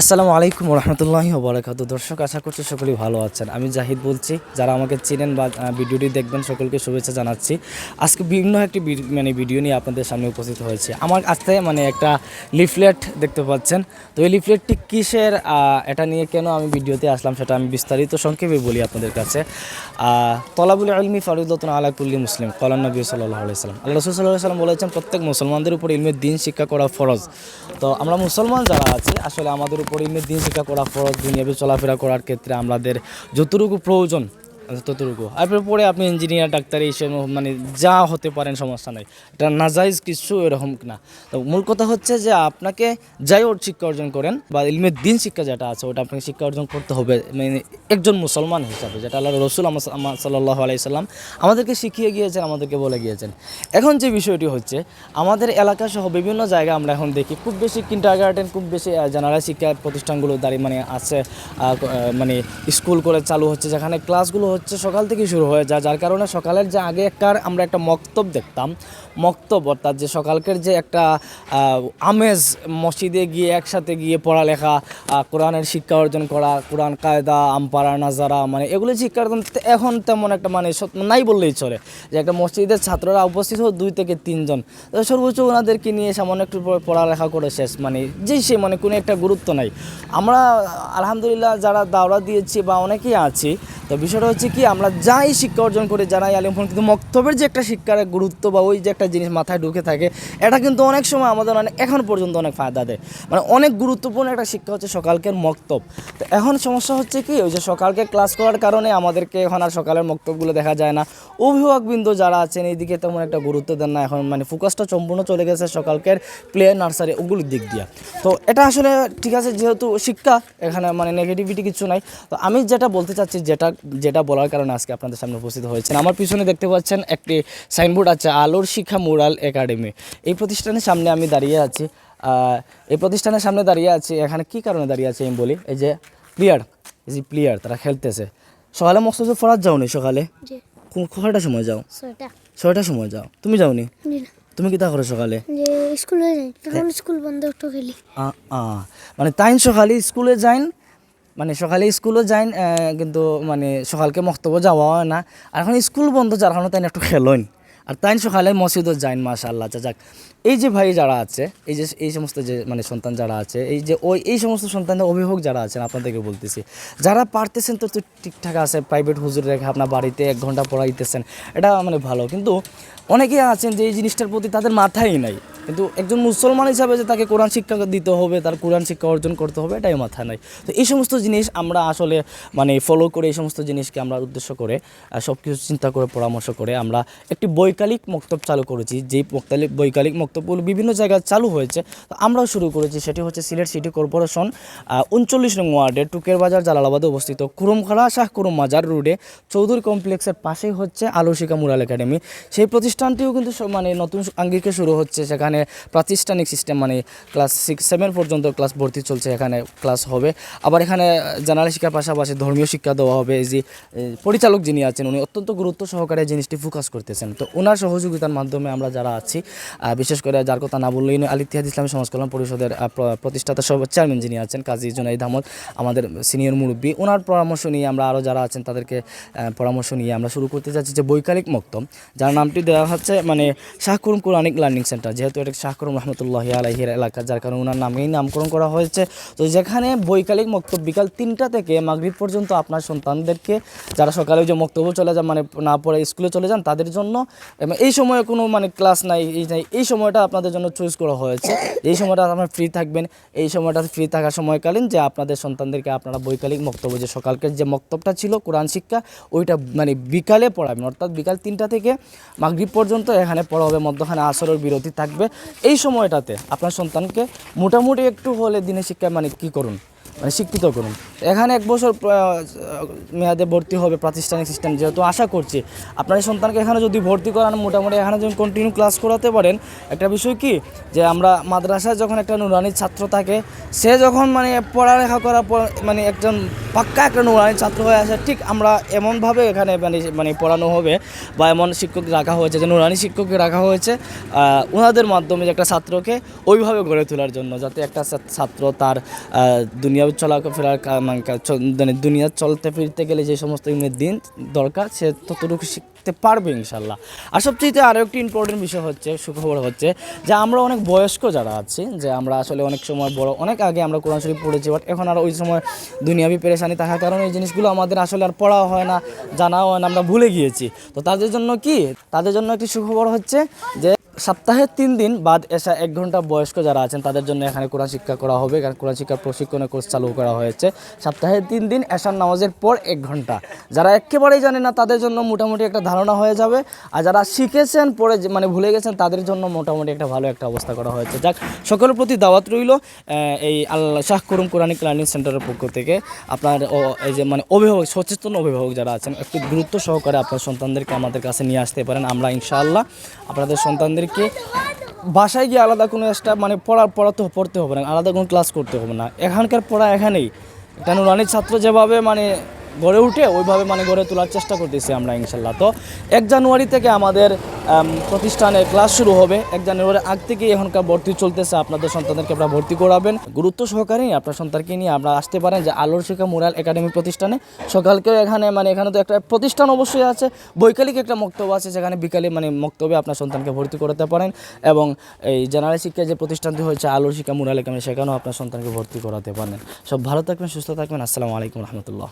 আসসালামু আলাইকুম রহমতুল্লাহি ওবরাকাত। দর্শক, আশা করছি সকলেই ভালো আছেন। আমি জাহিদ বলছি, যারা আমাকে চিনেন বা ভিডিওটি দেখবেন, সকলকে শুভেচ্ছা জানাচ্ছি। আজকে বিভিন্ন একটি মানে ভিডিও নিয়ে আপনাদের সামনে উপস্থিত হয়েছে। আমার কাছে মানে একটা লিফলেট দেখতে পাচ্ছেন। তো এই লিফলেটটি কিসের এটা নিয়ে কেন আমি ভিডিওতে আসলাম সেটা আমি বিস্তারিত সংক্ষেপে বলি আপনাদের কাছে। তলাবুল আলমি ফারুদতন আলা কুল্লি মুসলিম, কলান নবী সাল্লাহ আলাইসাল্লাম আল্লাহ রসুল সাল্লাহ সাল্লাম বলেছেন, প্রত্যেক মুসলমানদের উপর ইলমের দিন শিক্ষা করা ফরজ। তো আমরা মুসলমান যারা আছি, আসলে আমাদের উপর এমনি দিন শিক্ষা করা ফরজ দুনিয়াবি চলাফেরা করার ক্ষেত্রে আমাদের যতটুকু প্রয়োজন ততটুকু। আপনার পরে আপনি ইঞ্জিনিয়ার ডাক্তার এইসব মানে যা হতে পারেন, সমস্যা নাই। এটা নাজাইজ কিছু এরকম না তো মূল কথা হচ্ছে যে আপনাকে যাই ওর শিক্ষা অর্জন করেন, বা ইলমের দিন শিক্ষা যেটা আছে, ওটা আপনাকে শিক্ষা অর্জন করতে হবে মানে একজন মুসলমান হিসাবে, যেটা আল্লাহ রসুল আমার সাল্লাহ আলাইসাল্লাম আমাদেরকে শিখিয়ে গিয়েছেন, আমাদেরকে বলে গিয়েছেন। এখন যে বিষয়টি হচ্ছে, আমাদের এলাকা সহ বিভিন্ন জায়গা আমরা এখন দেখি, খুব বেশি কিন্টার গার্ডেন খুব বেশি জেনারেল শিক্ষা প্রতিষ্ঠানগুলো দাঁড়িয়ে মানে আছে মানে স্কুল করে চালু হচ্ছে, যেখানে ক্লাসগুলো হচ্ছে সকাল থেকে শুরু হয়ে যায়, যার কারণে সকালের যে আগে একটা আমরা একটা মক্তব দেখতাম মক্তব অর্থাৎ যে সকালকের যে একটা আমেজ, মসজিদে গিয়ে একসাথে গিয়ে পড়ালেখা কোরআনের শিক্ষা অর্জন করা, কোরআন কায়দা, আমপারা, নাজারা মানে এগুলো শিক্ষা অর্জন এখন তেমন একটা মানে নাই বললেই চলে। যে একটা মসজিদের ছাত্ররা উপস্থিত হোক দুই থেকে তিনজন। সর্বোচ্চ ওনাদেরকে নিয়ে সামান্য একটু পড়ালেখা করে শেষ মানে যেই সে মানে কোনো একটা গুরুত্ব নাই। আমরা, আলহামদুলিল্লাহ, যারা দাওরা দিয়েছি বা অনেকেই আছি, তো বিষয়টা হচ্ছে কি, আমরা যাই শিক্ষা অর্জন করে, যারাই আলিমফোন কিন্তু মক্তবের যে একটা শিক্ষার গুরুত্ব বা ওই যে একটা জিনিস মাথায় ঢুকে থাকে, এটা কিন্তু অনেক সময় আমাদের অনেক এখন পর্যন্ত অনেক ফায়দা দেয়। মানে অনেক গুরুত্বপূর্ণ একটা শিক্ষা হচ্ছে সকালকের মক্তব। তো এখন সমস্যা হচ্ছে কি, ওই যে সকালকে ক্লাস করার কারণে আমাদেরকে এখন আর সকালের মক্তবগুলো দেখা যায় না। অভিভাবকবৃন্দ যারা আছেন, এইদিকে তেমন একটা গুরুত্ব দেন না, এখন মানে ফোকাসটা সম্পূর্ণ চলে গেছে সকালকের প্লে নার্সারি ওগুলোর দিক দিয়ে। তো এটা আসলে ঠিক আছে, যেহেতু শিক্ষা, এখানে মানে নেগেটিভিটি কিছু নাই। তো আমি যেটা বলতে চাচ্ছি, যেটা যেটা বলার কারণে আজকে আপনাদের সামনে উপস্থিত হয়েছেন। আমার পিছনে দেখতে পাচ্ছেন একটি সাইনবোর্ড আছে, আলোর শিক্ষা মুরাল একাডেমি। এই প্রতিষ্ঠানের সামনে আমি দাঁড়িয়ে আছি এই প্রতিষ্ঠানের সামনে দাঁড়িয়ে আছি এখানে কি কারণে দাঁড়িয়ে আছি আমি বলি? এই যে প্লেয়ার এই যে প্লেয়ার তারা খেলতেছে। সকালে মকসদ ফরাত যাওনি সকালে? কয়টার সময় যাও? ছয়টা। ছয়টার সময় যাও। তুমি যাওনি? তুমি কি তা করো সকালে? স্কুলে যাই তখন স্কুল বন্ধ একটু খেলি। মানে তাইন সকালে স্কুলে যাইন মানে সকালে স্কুলে যাইন কিন্তু মানে সকালকে মক্তব্য যাওয়া হয় না। আর এখন স্কুল বন্ধ যার কারণে তাই একটু খেলেন আর তাইন সকালে মসজিদও মাশাআল্লাহ আচ্ছা যাক। এই যে ভাই যারা আছে, এই যে, এই সমস্ত যে মানে সন্তান যারা আছে, এই যে ওই, এই সমস্ত সন্তানের অভিভাবক যারা আছেন, আপনাদেরকে বলতেছি, যারা পারতেছেন তো ঠিকঠাক আছে প্রাইভেট হুজুর রেখে আপনার বাড়িতে এক ঘণ্টা পড়াইতেছেন, এটা মানে ভালো। কিন্তু অনেকেই আছেন যে এই জিনিসটার প্রতি তাদের মাথাই নাই। কিন্তু একজন মুসলমান হিসাবে যে তাকে কোরআন শিক্ষা দিতে হবে, তার কোরআন শিক্ষা অর্জন করতে হবে, এটাই মাথা নাই। তো এই সমস্ত জিনিস আমরা আসলে মানে ফলো করে এই সমস্ত জিনিসকে আমরা উদ্দেশ্য করে সব কিছু চিন্তা করে, পরামর্শ করে আমরা একটি বৈকালিক মক্তব চালু করেছি, যেই বৈকালিক বৈকালিক মক্তবগুলো বিভিন্ন জায়গায় চালু হয়েছে, তো আমরাও শুরু করেছি, সেটি হচ্ছে সিলেট সিটি কর্পোরেশন উনচল্লিশ নং ওয়ার্ডে টুকের বাজার, জালালাবাদে অবস্থিত কুরুমখাড়া শাহ কুরুম মাজার রোডে চৌধুরী কমপ্লেক্সের পাশেই হচ্ছে আলোশিকা মুরাল একাডেমি। সেই প্রতিষ্ঠানটিও কিন্তু মানে নতুন আঙ্গিকে শুরু হচ্ছে, সেখানে প্রাতিষ্ঠানিক সিস্টেম মানে ক্লাস সিক্স, সেভেন পর্যন্ত ক্লাস ভর্তি চলছে, এখানে ক্লাস হবে। আবার এখানে জেনারেল শিক্ষার পাশাপাশি ধর্মীয় শিক্ষা দেওয়া হবে যে পরিচালক যিনি আছেন, উনি অত্যন্ত গুরুত্ব সহকারে জিনিসটি ফোকাস করতেছেন। তো ওনার সহযোগিতার মাধ্যমে আমরা যারা আছি বিশেষ করে যার কথা না বললেই নয়, আল ইতিহাদ ইসলামী সমাজ কল্যাণ পরিষদের প্রতিষ্ঠাতা সব চেয়ারম্যান যিনি আছেন কাজী জুনাইদ আহমদ আমাদের সিনিয়র মুরব্বী ওনার পরামর্শ নিয়ে আমরা আরও যারা আছেন তাদেরকে পরামর্শ নিয়ে আমরা শুরু করতে যাচ্ছি যে বৈকালিক মক্তম যার নামটি দেওয়া হচ্ছে মানে শাহকুরুম কোরআনিক লার্নিং সেন্টার যেহেতু এটা শাহকুরুম রহমতুল্লাহ আলহির এলাকা যার কারণে ওনার নামেই নামকরণ করা হয়েছে। তো যেখানে বৈকালিক মক্তব বিকাল তিনটা থেকে মাগরিব পর্যন্ত আপনার সন্তানদেরকে যারা সকালে যে মক্তব্য চলে যান মানে না পড়ে স্কুলে চলে যান তাদের জন্য এবং এই সময়ে কোনো মানে ক্লাস নাই, এই নাই, এই সময়টা আপনাদের জন্য চয়েস করা হয়েছে। এই সময়টা আপনারা ফ্রি থাকবেন। এই সময়টা ফ্রি থাকার সময়কালীন যে আপনাদের সন্তানদেরকে আপনারা বৈকালিক মক্তব্য, যে সকালকের যে মক্তবটা ছিল, কোরআন শিক্ষা, ওইটা মানে বিকালে পড়াবেন। অর্থাৎ বিকাল তিনটা থেকে মাগরিব পর্যন্ত এখানে পড়া হবে, মধ্যখানে আসরের বিরতি থাকবে। এই সময়টাতে আপনার সন্তানকে মোটামুটি একটু হলে দিনে শিক্ষায় মানে কী করুন? মানে শিক্ষিত করুন। এখানে এক বছর মেয়াদে ভর্তি হবে প্রাতিষ্ঠানিক সিস্টেম যেহেতু আশা করছি। আপনার সন্তানকে এখানে যদি ভর্তি করান, মোটামুটি এখানে যদি কন্টিনিউ ক্লাস করাতে পারেন, একটা বিষয় কি? যে আমরা মাদ্রাসায় যখন একটা নুরানি ছাত্র থাকে, সে যখন মানে পড়ালেখা করার পর মানে একজন পাক্কা একটা নুরানি ছাত্র হয়ে আসে, ঠিক আমরা এমনভাবে এখানে মানে মানে পড়ানো হবে বা এমন শিক্ষক রাখা হয়েছে, যে নুরানি শিক্ষককে রাখা হয়েছে ওনাদের মাধ্যমে যে একটা ছাত্রকে ওইভাবে গড়ে তোলার জন্য, যাতে একটা ছাত্র তার দুনিয়া চলাফেরার কা- মানে দুনিয়া চলতে ফিরতে গেলে যে সমস্ত ইমের দিন দরকার, সে ততটুকু শিখতে পারবে ইনশাল্লাহ আর সবচেয়ে আরও একটি ইম্পর্টেন্ট বিষয় হচ্ছে, সুখবর হচ্ছে যে আমরা অনেক বয়স্ক যারা আছি, যে আমরা আসলে অনেক সময় বড়, অনেক আগে আমরা কোরআন শরীফ পড়েছি বাট এখন আর ওই সময় দুনিয়াবি পেরেশানি থাকার কারণে এই জিনিসগুলো আমাদের আসলে আর পড়া হয় না, জানাও হয় না, আমরা ভুলে গিয়েছি। তো তাদের জন্য কি? তাদের জন্য একটি সুখবর হচ্ছে যে সপ্তাহে তিন দিন বাদ এসা এক ঘণ্টা বয়স্ক যারা আছেন, তাদের জন্য এখানে কোরআন শিক্ষা করা হবে। কারণ কোরআন শিক্ষার প্রশিক্ষণের কোর্স চালু করা হয়েছে। সপ্তাহে তিন দিন এশার নামাজের পর এক ঘণ্টা। যারা একেবারেই জানে না, তাদের জন্য মোটামুটি একটা ধারণা হয়ে যাবে। আর যারা শিখেছেন পরে মানে ভুলে গেছেন, তাদের জন্য মোটামুটি একটা ভালো একটা অবস্থা করা হয়েছে। যাক, সকলের প্রতি দাওয়াত রইল এই আল্লাহ শাহ করুম কোরআনিক লার্নিং সেন্টারের পক্ষ থেকে। আপনার এই যে মানে অভিভাবক সচেতন অভিভাবক যারা আছেন, একটু গুরুত্ব সহকারে আপনার সন্তানদেরকে আমাদের কাছে নিয়ে আসতে পারেন। আমরা ইনশাআল্লাহ আপনাদের সন্তানদেরকে বাসায় গিয়ে আলাদা কোনো এক্সট্রা মানে পড়া পড়াতে পড়তে হবে না, আলাদা কোনো ক্লাস করতে হবে না। এখানকার পড়া এখানেই। কেন রানীর ছাত্র যেভাবে মানে গড়ে উঠে ওইভাবে মানে গড়ে তোলার চেষ্টা করতেছি আমরা ইনশাল্লাহ। তো এক জানুয়ারি থেকে আমাদের আম, প্রতিষ্ঠানে ক্লাস শুরু হবে। এক জানুয়ারি আগ থেকেই এখনকার ভর্তি চলতেছে। আপনাদের সন্তানদেরকে আপনারা ভর্তি করাবেন। গুরুত্ব সহকারেই আপনার সন্তানকে নিয়ে আপনারা আসতে পারেন যে আলোর শিক্ষা মুরাল একাডেমি প্রতিষ্ঠানে। সকালকেও এখানে মানে এখানে তো একটা প্রতিষ্ঠান অবশ্যই আছে। বৈকালিক একটা মক্তব্য আছে যেখানে বিকালে মানে মক্তব্যে আপনার সন্তানকে ভর্তি করাতে পারেন এবং এই জেনারেল শিক্ষা যে প্রতিষ্ঠানটি হয়েছে আলোর শিক্ষা মুরাল একাডেমি সেখানেও আপনার সন্তানকে ভর্তি করাতে পারেন। সব ভালো থাকবেন সুস্থ থাকবেন। আসসালামু আলাইকুম রহমতুল্লাহ।